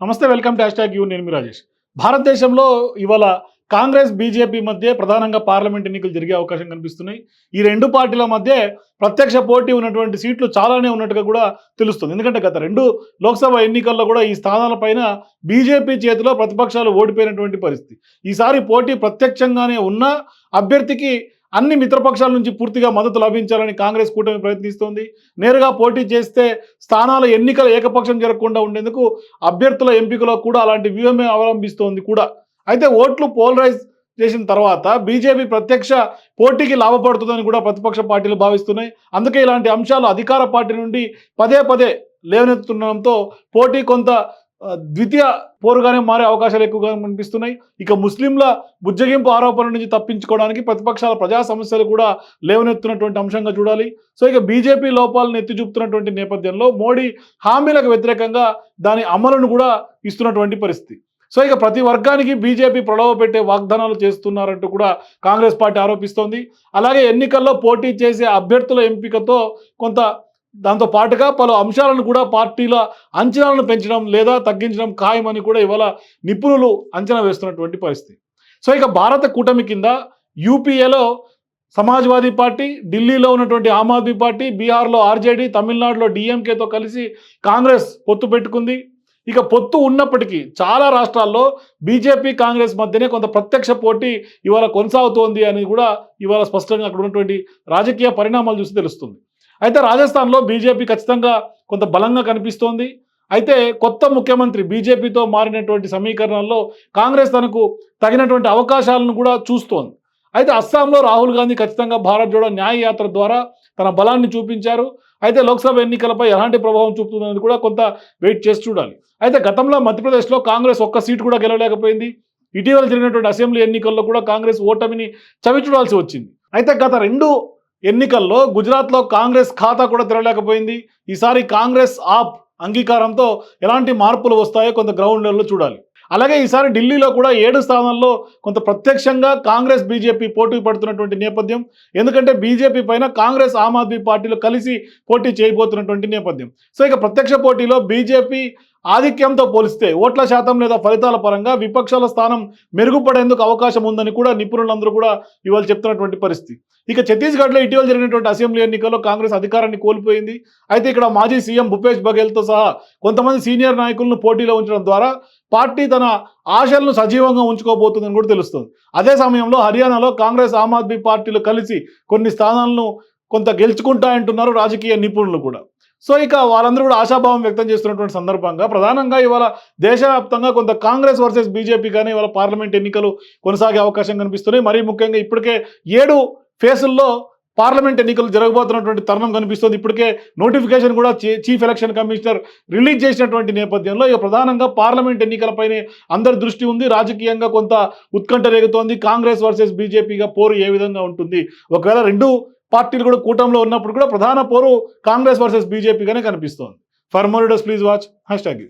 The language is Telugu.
నమస్తే వెల్కమ్ టు హ్యాష్ యూ నేను మీ రాజేష్. భారతదేశంలో ఇవాళ కాంగ్రెస్ బీజేపీ మధ్య ప్రధానంగా పార్లమెంట్ ఎన్నికలు జరిగే అవకాశం కనిపిస్తున్నాయి. ఈ రెండు పార్టీల మధ్య ప్రత్యక్ష పోటీ ఉన్నటువంటి సీట్లు చాలానే ఉన్నట్టుగా కూడా తెలుస్తుంది. ఎందుకంటే గత రెండు లోక్సభ ఎన్నికల్లో కూడా ఈ స్థానాలపైన బీజేపీ చేతిలో ప్రతిపక్షాలు ఓడిపోయినటువంటి పరిస్థితి. ఈసారి పోటీ ప్రత్యక్షంగానే ఉన్న అభ్యర్థికి అన్ని మిత్రపక్షాల నుంచి పూర్తిగా మద్దతు లభించాలని కాంగ్రెస్ కూటమి ప్రయత్నిస్తోంది. నేరుగా పోటీ చేస్తే స్థానాల ఎన్నికల ఏకపక్షం జరగకుండా ఉండేందుకు అభ్యర్థుల ఎంపికలో కూడా అలాంటి వ్యూహమే అవలంబిస్తోంది కూడా. అయితే ఓట్లు పోలరైజ్ చేసిన తర్వాత బీజేపీ ప్రత్యక్ష పోటీకి లాభపడుతుందని కూడా ప్రతిపక్ష పార్టీలు భావిస్తున్నాయి. అందుకే ఇలాంటి అంశాలు అధికార పార్టీ నుండి పదే పదే లేవనెత్తుండడంతో పోటీ కొంత ద్వితీయ పోరుగానే మారే అవకాశాలు ఎక్కువగా కనిపిస్తున్నాయి. ఇక ముస్లింల బుజ్జగింపు ఆరోపణల నుంచి తప్పించుకోవడానికి ప్రతిపక్షాల ప్రజా సమస్యలు కూడా లేవనెత్తున్నటువంటి అంశంగా చూడాలి. సో ఇక బీజేపీ లోపాలను ఎత్తి చూపుతున్నటువంటి నేపథ్యంలో మోడీ హామీలకు వ్యతిరేకంగా దాని అమలును కూడా ఇస్తున్నటువంటి పరిస్థితి. సో ఇక ప్రతి వర్గానికి బీజేపీ ప్రలోభ పెట్టే వాగ్దానాలు చేస్తున్నారంటూ కూడా కాంగ్రెస్ పార్టీ ఆరోపిస్తోంది. అలాగే ఎన్నికల్లో పోటీ చేసే అభ్యర్థుల ఎంపికతో కొంత దాంతో పాటుగా పలు అంశాలను కూడా పార్టీల అంచనాలను పెంచడం లేదా తగ్గించడం ఖాయమని కూడా ఇవాళ నిపుణులు అంచనా వేస్తున్నటువంటి పరిస్థితి. సో ఇక భారత కూటమి కింద యూపీఏలో సమాజ్వాదీ పార్టీ ఢిల్లీలో ఉన్నటువంటి ఆమ్ ఆద్మీ పార్టీ బీహార్లో ఆర్జేడీ తమిళనాడులో డిఎంకేతో కలిసి కాంగ్రెస్ పొత్తు పెట్టుకుంది. ఇక పొత్తు ఉన్నప్పటికీ చాలా రాష్ట్రాల్లో బీజేపీ కాంగ్రెస్ మధ్యనే కొంత ప్రత్యక్ష పోటీ ఇవాళ కొనసాగుతోంది అని కూడా ఇవాళ స్పష్టంగా అక్కడ ఉన్నటువంటి రాజకీయ పరిణామాలు చూసి తెలుస్తుంది. అయితే రాజస్థాన్లో బీజేపీ ఖచ్చితంగా కొంత బలంగా కనిపిస్తోంది. అయితే కొత్త ముఖ్యమంత్రి బీజేపీతో మారినటువంటి సమీకరణాల్లో కాంగ్రెస్ తనకు తగినటువంటి అవకాశాలను కూడా చూస్తోంది. అయితే అస్సాంలో రాహుల్ గాంధీ ఖచ్చితంగా భారత్ జోడో న్యాయ యాత్ర ద్వారా తన బలాన్ని చూపించారు. అయితే లోక్సభ ఎన్నికలపై ఎలాంటి ప్రభావం చూపుతుందనేది కూడా కొంత వెయిట్ చేసి చూడాలి. అయితే గతంలో మధ్యప్రదేశ్లో కాంగ్రెస్ ఒక్క సీటు కూడా గెలవలేకపోయింది. ఇటీవల జరిగినటువంటి అసెంబ్లీ ఎన్నికల్లో కూడా కాంగ్రెస్ ఓటమిని చవి చూడాల్సి వచ్చింది. అయితే గత రెండు ఎన్నికల్లో గుజరాత్లో కాంగ్రెస్ ఖాతా కూడా తెరవలేకపోయింది. ఈసారి కాంగ్రెస్ ఆప్ అంగీకారంతో ఎలాంటి మార్పులు వస్తాయో కొంత గ్రౌండ్ లెవెల్లో చూడాలి. అలాగే ఈసారి ఢిల్లీలో కూడా ఏడు స్థానాల్లో కొంత ప్రత్యక్షంగా కాంగ్రెస్ బీజేపీ పోటీ పడుతున్నటువంటి నేపథ్యం. ఎందుకంటే బీజేపీ పైన కాంగ్రెస్ ఆమ్ ఆద్మీ పార్టీలు కలిసి పోటీ చేయబోతున్నటువంటి నేపథ్యం. సో ఇక ప్రత్యక్ష పోటీలో బీజేపీ ఆధిక్యంతో పోలిస్తే ఓట్ల శాతం లేదా ఫలితాల పరంగా విపక్షాల స్థానం మెరుగుపడేందుకు అవకాశం ఉందని కూడా నిపుణులందరూ కూడా ఇవాళ చెప్తున్నటువంటి పరిస్థితి. ఇక ఛత్తీస్గఢ్లో ఇటీవల జరిగినటువంటి అసెంబ్లీ ఎన్నికల్లో కాంగ్రెస్ అధికారాన్ని కోల్పోయింది. అయితే ఇక్కడ మాజీ సీఎం భూపేష్ బఘేల్తో సహా కొంతమంది సీనియర్ నాయకులను పోటీలో ఉంచడం ద్వారా పార్టీ తన ఆశలను సజీవంగా ఉంచుకోబోతుందని కూడా తెలుస్తుంది. అదే సమయంలో హర్యానాలో కాంగ్రెస్ ఆమ్ ఆద్మీ పార్టీలు కలిసి కొన్ని స్థానాలను కొంత గెలుచుకుంటాయంటున్నారు రాజకీయ నిపుణులు కూడా. సో ఇక వాళ్ళందరూ కూడా ఆశాభావం వ్యక్తం చేస్తున్నటువంటి సందర్భంగా ప్రధానంగా ఇవాళ దేశవ్యాప్తంగా కొంత కాంగ్రెస్ వర్సెస్ బీజేపీ కానీ ఇవాళ పార్లమెంట్ ఎన్నికలు కొనసాగే అవకాశం కనిపిస్తున్నాయి. మరీ ముఖ్యంగా ఇప్పటికే ఏడు ఫేసుల్లో పార్లమెంట్ ఎన్నికలు జరగబోతున్నటువంటి తరుణం కనిపిస్తుంది. ఇప్పటికే నోటిఫికేషన్ కూడా చీ- చీఫ్ ఎలక్షన్ కమిషనర్ రిలీజ్ చేసినటువంటి నేపథ్యంలో ఇక ప్రధానంగా పార్లమెంట్ ఎన్నికలపైనే అందరి దృష్టి ఉంది. రాజకీయంగా కొంత ఉత్కంఠ రేగుతోంది. కాంగ్రెస్ వర్సెస్ బీజేపీగా పోరు ఏ విధంగా ఉంటుంది? ఒకవేళ రెండు పార్టీలు కూడా కూటమిలో ఉన్నప్పుడు కూడా ప్రధాన పోరు కాంగ్రెస్ వర్సెస్ బీజేపీగానే కనిపిస్తోంది. ఫర్ మోర్ డస్ ప్లీజ్ వాచ్ హ్యాష్ ట్యాగ్